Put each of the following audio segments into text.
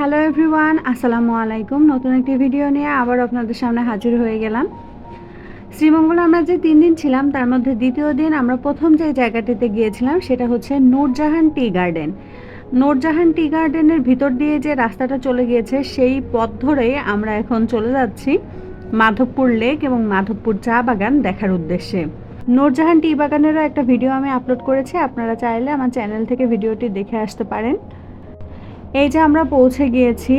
Hello everyone আসসালামু আলাইকুম নতুন একটি ভিডিও নিয়ে আবার আপনাদের সামনে হাজির হয়ে গেলাম। শ্রীমঙ্গলে আমরা যে তিন দিন ছিলাম, তার মধ্যে দ্বিতীয় দিন আমরা প্রথম যে জায়গাটিতে গিয়েছিলাম, সেটা হচ্ছে Noorjahan tea garden. Noorjahan tea গার্ডেনের ভিতর দিয়ে যে রাস্তাটা চলে গিয়েছে, সেই পথ ধরেই আমরা এখন চলে যাচ্ছি মাধবপুর লেক এবং মাধবপুর চা বাগান দেখার উদ্দেশ্যে। নূরজাহান টি বাগানেরও একটা ভিডিও আমি আপলোড করেছি, আপনারা চাইলে আমার চ্যানেল থেকে ভিডিওটি দেখে আসতে পারেন। এই যে আমরা পৌঁছে গিয়েছি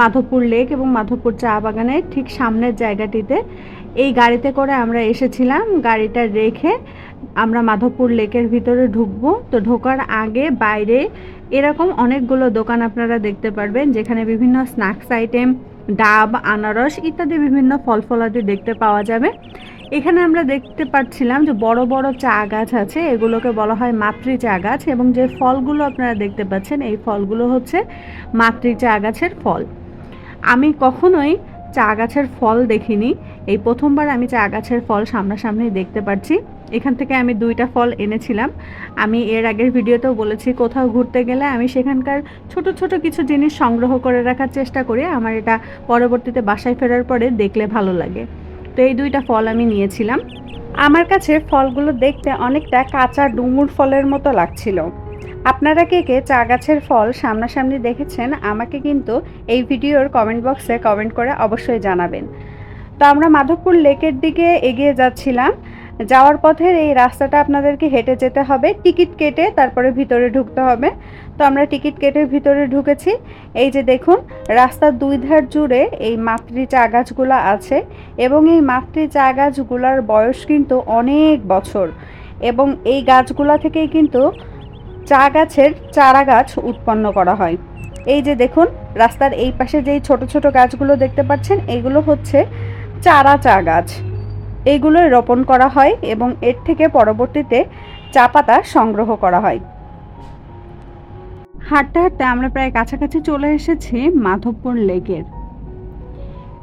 মাধবপুর লেক এবং মাধবপুর চা বাগানের ঠিক সামনের জায়গাটিতে, এই গাড়িতে করে আমরা এসেছিলাম। গাড়িটা রেখে আমরা মাধবপুর লেকের ভিতরে ঢুকবো। তো ঢোকার আগে বাইরে এরকম অনেকগুলো দোকান আপনারা দেখতে পারবেন, যেখানে বিভিন্ন স্ন্যাক্স আইটেম ডাব, আনারস ইত্যাদি বিভিন্ন ফল ফলাদি দেখতে পাওয়া যাবে। এখানে আমরা দেখতে পাচ্ছিলাম যে বড় বড় চা গাছ আছে, এগুলোকে বলা হয় মাতৃ চা গাছ এবং যে ফলগুলো আপনারা দেখতে পাচ্ছেন, এই ফলগুলো হচ্ছে মাতৃ চা গাছের ফল। আমি কখনোই চা গাছের ফল দেখিনি, এই প্রথমবার আমি চা গাছের ফল সামনাসামনি দেখতে পাচ্ছি এখান থেকে আমি দুইটা ফল এনেছিলাম। আমি এর আগের ভিডিওতেও বলেছি, কোথাও ঘুরতে গেলে আমি সেখানকার ছোট ছোট কিছু জিনিস সংগ্রহ করে রাখার চেষ্টা করি। আমার এটা পরবর্তীতে বাসায় ফেরার পরে দেখলে ভালো লাগে। তো এই দুইটা ফল আমি নিয়েছিলাম। আমার কাছে ফলগুলো দেখতে অনেকটা কাঁচা ডুমুর ফলের মতো লাগছিল। আপনারা কে কে চা গাছের ফল সামনাসামনি দেখেছেন, আমাকে কিন্তু এই ভিডিওর কমেন্ট বক্সে কমেন্ট করে অবশ্যই জানাবেন। তো আমরা মাধবপুর লেকের দিকে এগিয়ে যাচ্ছিলাম। যাওয়ার পথের এই রাস্তাটা আপনাদেরকে হেঁটে যেতে হবে। টিকিট কেটে তারপরে ভিতরে ঢুকতে হবে। তো আমরা টিকিট কেটে ভিতরে ঢুকেছি। এই যে দেখুন, রাস্তার দুই ধার জুড়ে এই মাতৃ চা গাছগুলো আছে এবং এই মাতৃ চা গাছগুলার বয়স কিন্তু অনেক বছর এবং এই গাছগুলা থেকেই কিন্তু চা গাছের চারা গাছ উৎপন্ন করা হয়। এই যে দেখুন, রাস্তার এই পাশে যেই ছোট ছোট গাছগুলো দেখতে পাচ্ছেন, এগুলো হচ্ছে চারা চা গাছ এইগুলোই রোপণ করা হয় এবং এর থেকে পরবর্তীতে চা পাতা সংগ্রহ করা হয়। হাঁটতে হাঁটতে আমরা প্রায় কাছাকাছি চলে এসেছি মাধবপুর লেকের।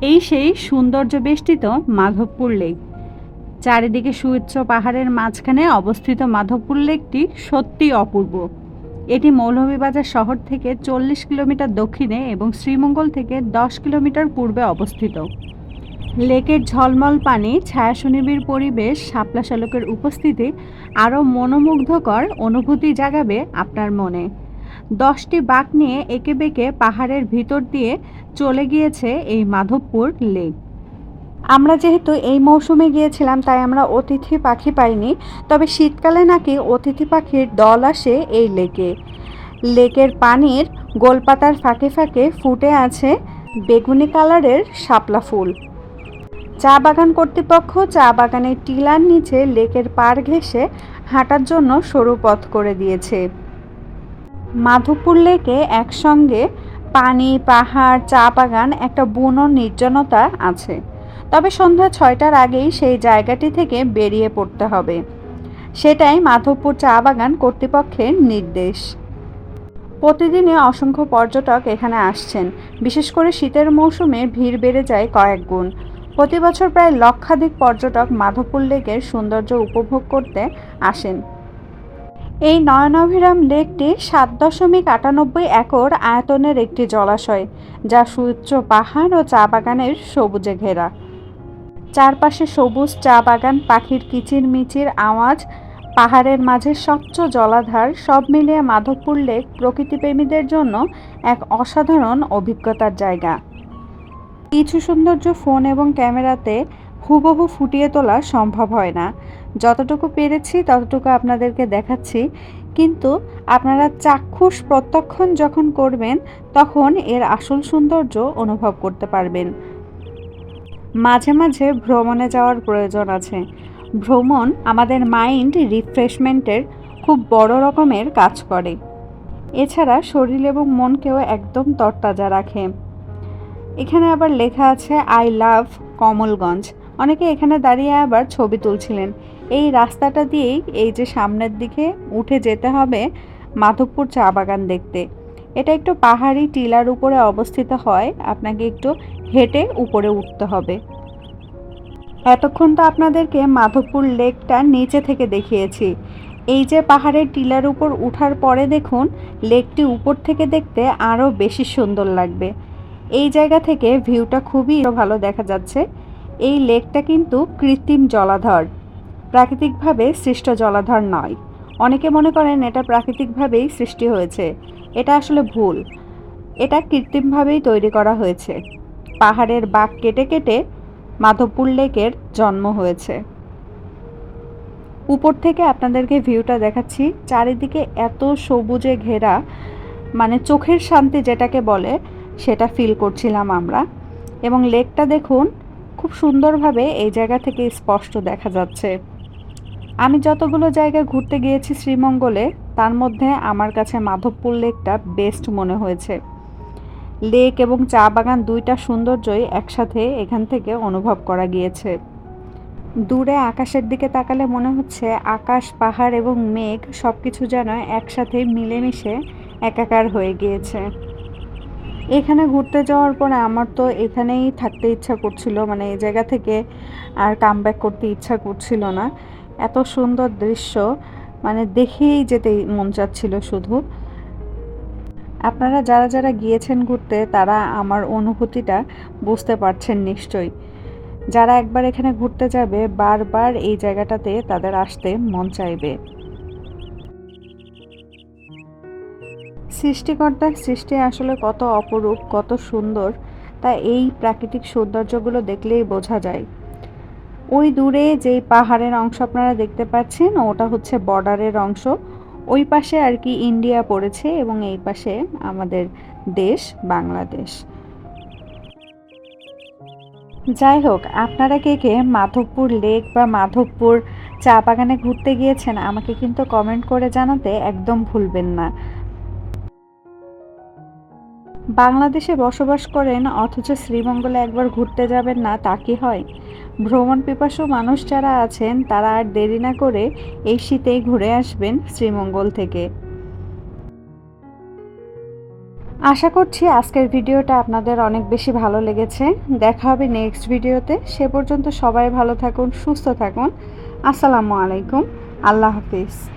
এই সেই সৌন্দর্য বেষ্টিত মাধবপুর লেক। চারিদিকে সুউচ্চ পাহাড়ের মাঝখানে অবস্থিত মাধবপুর লেকটি সত্যি অপূর্ব। এটি মৌলভীবাজার শহর থেকে চল্লিশ কিলোমিটার দক্ষিণে এবং শ্রীমঙ্গল থেকে দশ কিলোমিটার পূর্বে অবস্থিত। লেকের ঝলমল পানি ছায়া সুনিবিড় পরিবেশ, শাপলা শালকের উপস্থিতি আরও মনোমুগ্ধকর অনুভূতি জাগাবে আপনার মনে। দশটি বাঁক নিয়ে একে বেঁকে পাহাড়ের ভিতর দিয়ে চলে গিয়েছে এই মাধবপুর লেক। আমরা যেহেতু এই মৌসুমে গিয়েছিলাম, তাই আমরা অতিথি পাখি পাইনি, তবে শীতকালে নাকি অতিথি পাখির দল আসে এই লেকে। লেকের পানির গোলপাতার ফাঁকে ফাঁকে ফুটে আছে বেগুনি কালারের শাপলা ফুল। চা বাগান কর্তৃপক্ষ চা বাগানের টিলার নিচে লেকের পাড় ঘেঁষে হাঁটার জন্য সরু পথ করে দিয়েছে। মাধবপুর লেকে একসঙ্গে পানি, পাহাড়, চা বাগান, একটা বুনো নির্জনতা আছে। তবে সন্ধ্যা ছয়টার আগেই সেই জায়গাটি থেকে বেরিয়ে পড়তে হবে। সেটাই মাধবপুর চা বাগান কর্তৃপক্ষের নির্দেশ। প্রতিদিনে অসংখ্য পর্যটক এখানে আসছেন। বিশেষ করে শীতের মৌসুমে ভিড় বেড়ে যায় কয়েক গুণ। প্রতি বছর প্রায় লক্ষাধিক পর্যটক মাধবপুর লেকের সৌন্দর্য উপভোগ করতে আসেন। এই নয়নাভিরাম লেকটি সাত দশমিক আটানব্বই একর আয়তনের একটি জলাশয়, যা সুউচ্চ পাহাড় ও চা বাগানের সবুজে ঘেরা। চারপাশে সবুজ চা বাগান, পাখির কিচির মিচির আওয়াজ, পাহাড়ের মাঝে স্বচ্ছ জলাধার, সব মিলিয়ে মাধবপুর লেক প্রকৃতিপ্রেমীদের জন্য এক অসাধারণ অভিজ্ঞতার জায়গা। কিছু সৌন্দর্য ফোন এবং ক্যামেরাতে হুবহু ফুটিয়ে তোলা সম্ভব হয় না। যতটুকু পেরেছি ততটুকু আপনাদেরকে দেখাচ্ছি। কিন্তু আপনারা চাক্ষুষ প্রত্যক্ষণ যখন করবেন, তখন এর আসল সৌন্দর্য অনুভব করতে পারবেন। মাঝে মাঝে ভ্রমণে যাওয়ার প্রয়োজন আছে। ভ্রমণ আমাদের মাইন্ড রিফ্রেশমেন্টের খুব বড় রকমের কাজ করে। এছাড়া শরীর এবং মনকেও একদম তরতাজা রাখে। এখানে আবার লেখা আছে আই লাভ কমলগঞ্জ। অনেকে এখানে দাঁড়িয়ে আবার ছবি তুলছিলেন। এই রাস্তাটা দিয়েই এই যে সামনের দিকে উঠে যেতে হবে মাধবপুর চা বাগান দেখতে। এটা একটু পাহাড়ি টিলার উপরে অবস্থিত হয়, আপনাকে একটু হেঁটে উপরে উঠতে হবে। এতক্ষণ তো আপনাদেরকে মাধবপুর লেকটা নিচে থেকে দেখিয়েছি। এই যে পাহাড়ের টিলার উপর উঠার পরে দেখুন, লেকটি উপর থেকে দেখতে আরও বেশি সুন্দর লাগবে। এই জায়গা থেকে ভিউটা খুবই ভালো দেখা যাচ্ছে। এই লেকটা কিন্তু কৃত্রিম জলাধর। প্রাকৃতিকভাবে সৃষ্ট জলাধর নয়। অনেকে মনে করেন এটা প্রাকৃতিকভাবেই সৃষ্টি হয়েছে। এটা আসলে ভুল। এটা কৃত্রিমভাবেই তৈরি করা হয়েছে। পাহাড়ের বাঘ কেটে কেটে মাধবপুর লেকের জন্ম হয়েছে। উপর থেকে আপনাদেরকে ভিউটা দেখাচ্ছি। চারিদিকে এত সবুজে ঘেরা মানে চোখের শান্তি যেটাকে বলে সেটা ফিল করছিলাম আমরা। এবং লেকটা দেখুন, খুব সুন্দরভাবে এই জায়গা থেকে স্পষ্ট দেখা যাচ্ছে। আমি যতগুলো জায়গায় ঘুরতে গিয়েছি শ্রীমঙ্গলে, তার মধ্যে আমার কাছে মাধবপুর লেকটা বেস্ট মনে হয়েছে। লেক এবং চা বাগান দুইটা সৌন্দর্যই একসাথে এখান থেকে অনুভব করা গিয়েছে। দূরে আকাশের দিকে তাকালে মনে হচ্ছে আকাশ, পাহাড় এবং মেঘ সব কিছু যেন একসাথে মিলেমিশে একাকার হয়ে গিয়েছে। এখানে ঘুরতে যাওয়ার পরে আমার তো এখানেই থাকতে ইচ্ছা করছিল মানে এই জায়গা থেকে আর কাম করতে ইচ্ছা করছিল না। এত সুন্দর দৃশ্য মানে দেখেই যেতে মন চাচ্ছিল শুধু। আপনারা যারা যারা গিয়েছেন ঘুরতে, তারা আমার অনুভূতিটা বুঝতে পারছেন নিশ্চয়ই। যারা একবার এখানে ঘুরতে যাবে, বারবার এই জায়গাটাতে তাদের আসতে মন চাইবে। সৃষ্টিকর্তার সৃষ্টি আসলে কত অপরূপ, কত সুন্দর, তা এই প্রাকৃতিক সৌন্দর্যগুলো দেখলেই বোঝা যায়। ওই দূরে যেই পাহাড়ের অংশ আপনারা দেখতে পাচ্ছেন, ওটা হচ্ছে বর্ডারের অংশ। ওই পাশে আর কি ইন্ডিয়া পড়েছে এবং এই পাশে আমাদের দেশ, বাংলাদেশ। যাই হোক, আপনারা কে কে মাধবপুর লেক বা মাধবপুর চা বাগানে ঘুরতে গিয়েছেন, আমাকে কিন্তু কমেন্ট করে জানাতে একদম ভুলবেন না। বাংলাদেশে বসবাস করেন, অথচ শ্রীমঙ্গলে একবার ঘুরতে যাবেন না, তা কি হয়? ভ্রমণ পিপাসু মানুষ যারা আছেন, তারা আর দেরি না করে এই শীতেই ঘুরে আসবেন শ্রীমঙ্গল থেকে। আশা করছি আজকের ভিডিওটা আপনাদের অনেক বেশি ভালো লেগেছে। দেখা হবে নেক্সট ভিডিওতে। সে পর্যন্ত সবাই ভালো থাকুন, সুস্থ থাকুন। আসসালামু আলাইকুম। আল্লাহ হাফিজ।